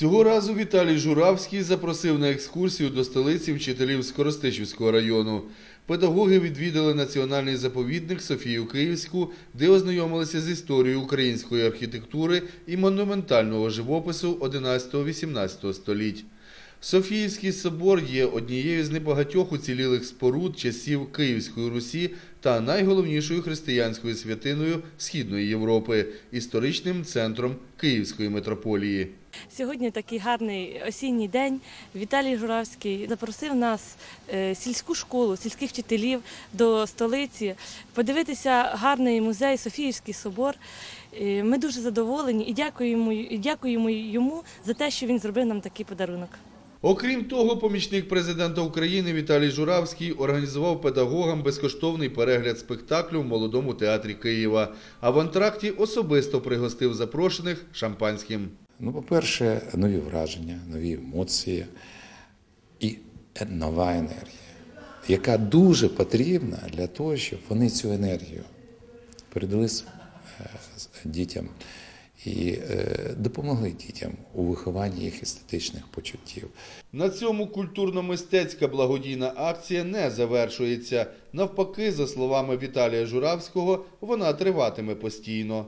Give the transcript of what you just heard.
Цього разу Віталій Журавський запросив на екскурсію до столиці вчителів Скоростичівського району. Педагоги відвідали національний заповідник Софію Київську, де ознайомилися з історією української архітектури і монументального живопису 11-18 століть. Софіївський собор є однією з небагатьох уцілілих споруд часів Київської Русі та найголовнішою християнською святиною Східної Європи, історичним центром Київської митрополії. Сьогодні такий гарний осінній день. Віталій Журавський запросив нас, е, сільську школу, сільських вчителів до столиці, подивитися гарний музей Софіївський собор. Е, Ми дуже задоволені і дякуємо, і дякуємо йому за те, що він зробив нам такий подарунок. Окрім того, помічник президента України Віталій Журавський організував педагогам безкоштовний перегляд спектаклю в молодому театрі Києва. А в антракті особисто пригостив запрошених шампанським. Ну, по-перше, нові враження, нові емоції і нова енергія, яка дуже потрібна для того, щоб вони цю енергію передали е, дітям і е, допомогли дітям у вихованні їх естетичних почуттів. На цьому культурно-мистецька благодійна акція не завершується. Навпаки, за словами Віталія Журавського, вона триватиме постійно.